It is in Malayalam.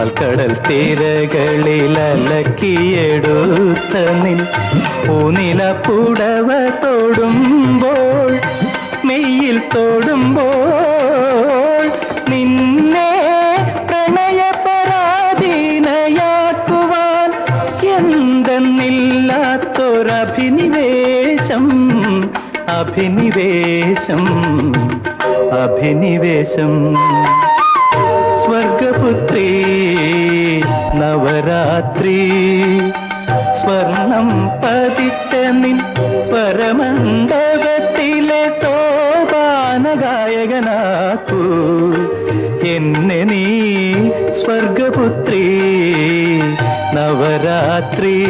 പാൽക്കടൽ തീരകളിൽ അലക്കിയെടുത്ത നിൻ പൂനില പുടവ തൊടുമ്പോൾ മെയ്യിൽ തൊടുമ്പോൾ നിന്നെ പ്രണയപരാധീനയാക്കുവാൻ എന്തെന്നില്ലാത്തൊരഭിനിവേശം അഭിനിവേശം അഭിനിവേശം. നവരാത്രി. സ്വർണം പതിച്ച നിൻ സ്വരമണ്ഡപത്തിലെ സോപാന ഗായകനാക്കൂ എന്നെ നീ സ്വർഗപുത്രി. നവരാത്രി.